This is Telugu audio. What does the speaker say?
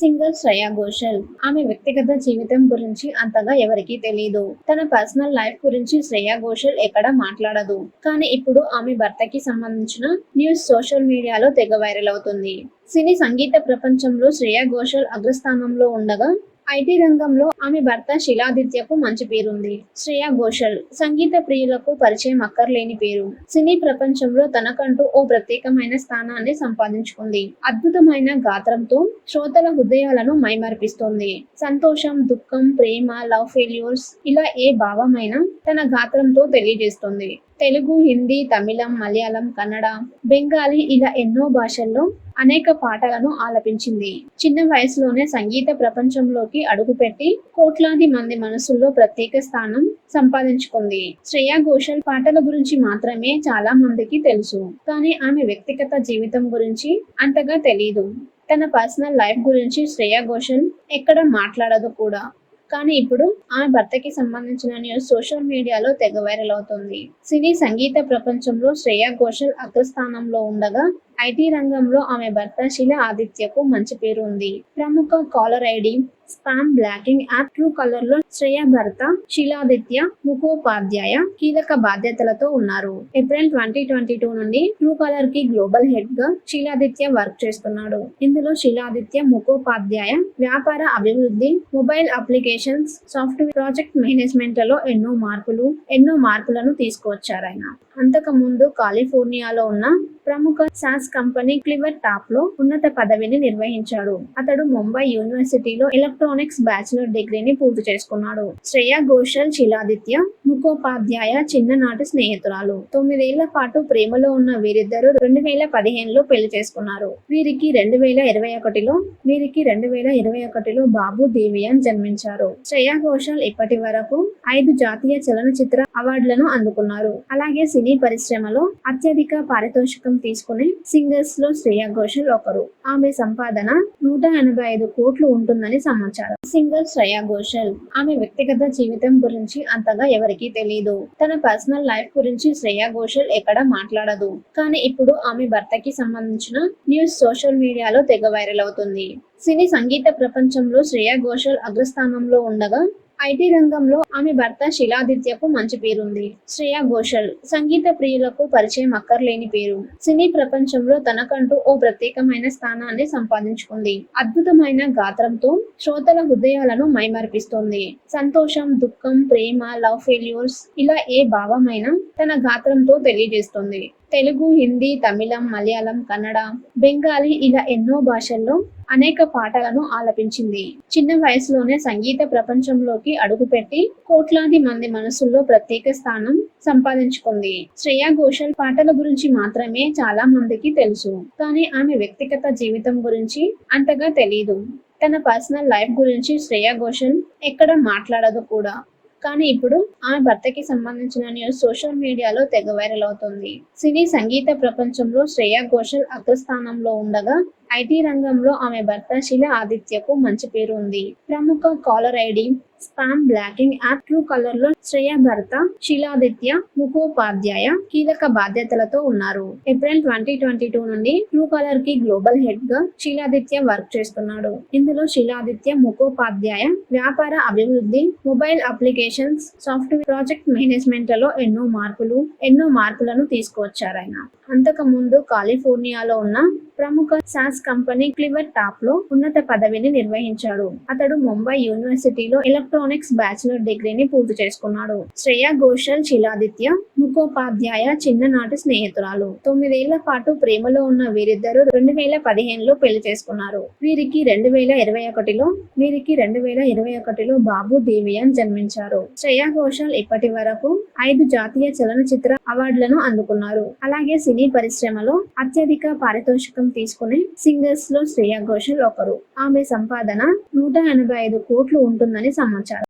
సింగర్ శ్రేయా ఘోషల్. ఆమె వ్యక్తిగత జీవితం గురించి అంతగా ఎవరికీ తెలియదు తన పర్సనల్ లైఫ్ గురించి శ్రేయా ఘోషల్ ఎక్కడా మాట్లాడదు. కానీ ఇప్పుడు ఆమె భర్తకి సంబంధించిన న్యూస్ సోషల్ మీడియాలో తెగ వైరల్ అవుతుంది. సినీ సంగీత ప్రపంచంలో శ్రేయా ఘోషల్ అగ్రస్థానంలో ఉండగా ఐటీ రంగంలో ఆమె భర్త శిలాదిత్యకు మంచి పేరుంది. శ్రేయా ఘోషల్ సంగీత ప్రియులకు పరిచయం అక్కర్లేని పేరు. సినీ ప్రపంచంలో తనకంటూ ఓ ప్రత్యేకమైన స్థానాన్ని సంపాదించుకుంది. అద్భుతమైన గాత్రంతో శ్రోతల హృదయాలను మైమర్పిస్తోంది. సంతోషం దుఃఖం ప్రేమ లవ్ ఫెయిల్యూర్స్ ఇలా ఏ భావమైనా తన గాత్రంతో తెలియజేస్తుంది. తెలుగు హిందీ తమిళం మలయాళం కన్నడ బెంగాలీ ఇలా ఎన్నో భాషల్లో అనేక పాటలను ఆలపించింది. చిన్న వయసులోనే సంగీత ప్రపంచంలోకి అడుగుపెట్టి కోట్లాది మంది మనసుల్లో ప్రత్యేక స్థానం సంపాదించుకుంది. శ్రేయా ఘోషల్ పాటల గురించి మాత్రమే చాలా మందికి తెలుసు. కానీ ఆమె వ్యక్తిగత జీవితం గురించి అంతగా తెలియదు తన పర్సనల్ లైఫ్ గురించి శ్రేయా ఘోషల్ ఎక్కడ మాట్లాడదు కూడా. కానీ ఇప్పుడు ఆమె భర్తకి సంబంధించిన న్యూస్ సోషల్ మీడియాలో తెగ వైరల్ అవుతుంది. సినీ సంగీత ప్రపంచంలో శ్రేయా ఘోషల్ అగ్రస్థానంలో ఉండగా ఐటీ రంగంలో ఆమె భర్త శిల ఆదిత్యకు మంచి పేరు ఉంది. ప్రముఖ caller ID spam blocking app true కలర్లో శ్రేయ భర్త శిలాదిత్య ముఖోపాధ్యాయ కీలక బాధ్యతలతో ఉన్నారు. ఏప్రిల్ ట్వంటీ ట్వంటీ టూ నుండి ట్రూ కలర్కి గ్లోబల్ హెడ్గా శిలాదిత్య వర్క్ చేస్తున్నాడు. ఇందులో శిలాదిత్య ముఖోపాధ్యాయ వ్యాపార అభివృద్ధి మొబైల్ అప్లికేషన్స్ సాఫ్ట్వేర్ ప్రాజెక్ట్ మేనేజ్మెంట్లో ఎన్నో మార్పులు ఎన్నో మార్పులను తీసుకువచ్చారు ఆయన. అంతకు ముందు కాలిఫోర్నియాలో ఉన్న ప్రముఖ కంపెనీ క్లివర్ టాప్లో ఉన్నత పదవిని నిర్వహించాడు అతడు ముంబై యూనివర్సిటీలో ఎలక్ట్రానిక్స్ బ్యాచిలర్ డిగ్రీని పూర్తి చేసుకున్నాడు. శ్రేయా ఘోషల్ శిలాదిత్య ముఖోపాధ్యాయ చిన్ననాటి స్నేహితురాలు. తొమ్మిదేళ్ళ పాటు ప్రేమలో ఉన్న వీరిద్దరూ రెండు వేల పదిహేనులో పెళ్ళి చేసుకున్నారు. వీరికి రెండు వేల ఇరవై ఒకటిలో వీరికి రెండు వేల ఇరవై ఒకటిలో బాబు దేవియాన్ జన్మించారు. శ్రేయా ఘోషల్ ఇప్పటి వరకు ఐదు జాతీయ చలనచిత్ర అవార్డులను అందుకున్నారు. అలాగే సినీ పరిశ్రమలో అత్యధిక పారితోషికం తీసుకునే సింగర్స్లో శ్రేయా ఘోషల్ ఒకరు. ఆమె సంపాదన నూట ఎనభై ఐదు కోట్లు ఉంటుందని సమాచారం. సింగర్ శ్రేయా ఘోషల్. ఆమె వ్యక్తిగత జీవితం గురించి అంతగా ఎవరికీ తెలియదు తన పర్సనల్ లైఫ్ గురించి శ్రేయా ఘోషల్ ఎక్కడ మాట్లాడదు. కానీ ఇప్పుడు ఆమె భర్తకి సంబంధించిన న్యూస్ సోషల్ మీడియాలో తెగ వైరల్ అవుతుంది. సినీ సంగీత ప్రపంచంలో శ్రేయా ఘోషల్ అగ్రస్థానంలో ఉండగా ఐటీ రంగంలో ఆమె భర్త శిలాదిత్యకు మంచి పేరుంది. శ్రేయా ఘోషల్ సంగీత ప్రియులకు పరిచయం అక్కర్లేని పేరు. సినీ ప్రపంచంలో తనకంటూ ఓ ప్రత్యేకమైన స్థానాన్ని సంపాదించుకుంది. అద్భుతమైన గాత్రంతో శ్రోతల హృదయాలను మైమర్పిస్తోంది. సంతోషం దుఃఖం ప్రేమ లవ్ ఫెయిల్యూర్స్ ఇలా ఏ భావమైనా తన గాత్రంతో తెలియజేస్తుంది. తెలుగు హిందీ తమిళం మలయాళం కన్నడ బెంగాలీ ఇలా ఎన్నో భాషల్లో అనేక పాటలను ఆలపించింది. చిన్న వయసులోనే సంగీత ప్రపంచంలోకి అడుగుపెట్టి కోట్లాది మంది మనసుల్లో ప్రత్యేక స్థానం సంపాదించుకుంది. శ్రేయా ఘోషల్ పాటల గురించి మాత్రమే చాలా మందికి తెలుసు. కానీ ఆమె వ్యక్తిగత జీవితం గురించి అంతగా తెలియదు తన పర్సనల్ లైఫ్ గురించి శ్రేయా ఘోషల్ ఎక్కడ మాట్లాడదు కూడా. కానీ ఇప్పుడు ఆమె భర్తకి సంబంధించిన న్యూస్ సోషల్ మీడియాలో తెగ వైరల్ అవుతుంది. సినీ సంగీత ప్రపంచంలో శ్రేయా ఘోషల్ అగ్రస్థానంలో ఉండగా ఐటీ రంగంలో ఆమె భర్త శిల ఆదిత్యకు మంచి పేరు ఉంది. ప్రముఖ caller ID spam blocking app true కలర్లో శ్రేయ భర్త శిలాదిత్య ముఖోపాధ్యాయ కీలక బాధ్యతలతో ఉన్నారు. ఏప్రిల్ ట్వంటీ ట్వంటీ టూ నుండి ట్రూ కలర్కి గ్లోబల్ హెడ్గా శిలాదిత్య వర్క్ చేస్తున్నాడు. ఇందులో శిలాదిత్య ముఖోపాధ్యాయ వ్యాపార అభివృద్ధి మొబైల్ అప్లికేషన్స్ సాఫ్ట్వేర్ ప్రాజెక్ట్ మేనేజ్మెంట్లో ఎన్నో మార్పులు ఎన్నో మార్పులను తీసుకువచ్చారు ఆయన. అంతకు ముందు కాలిఫోర్నియాలో ఉన్న ప్రముఖ సాస్ కంపెనీ క్లివర్ టాప్లో ఉన్నత పదవిని నిర్వహించాడు. అతడు ముంబై యూనివర్సిటీలో ఎలక్ట్రానిక్స్ బ్యాచిలర్ డిగ్రీని పూర్తి చేసుకున్నాడు. శ్రేయా ఘోషల్ శిలాదిత్య ముఖోపాధ్యాయ చిన్ననాటి స్నేహితురాలు. తొమ్మిదేళ్ళ పాటు ప్రేమలో ఉన్న వీరిద్దరూ రెండు వేల పదిహేనులో పెళ్ళి చేసుకున్నారు. వీరికి రెండు వేల ఇరవై ఒకటిలో వీరికి రెండు వేల ఇరవై ఒకటిలో బాబు దేవియాన్ జన్మించారు. శ్రేయా ఘోషల్ ఇప్పటి వరకు ఐదు జాతీయ చలనచిత్ర అవార్డులను అందుకున్నారు. అలాగే సినీ పరిశ్రమలో అత్యధిక పారితోషికం తీసుకునే సింగర్స్లో శ్రేయా ఘోషల్ ఒకరు. ఆమె సంపాదన నూట ఎనభై ఐదు కోట్లు ఉంటుందని సమాచారం.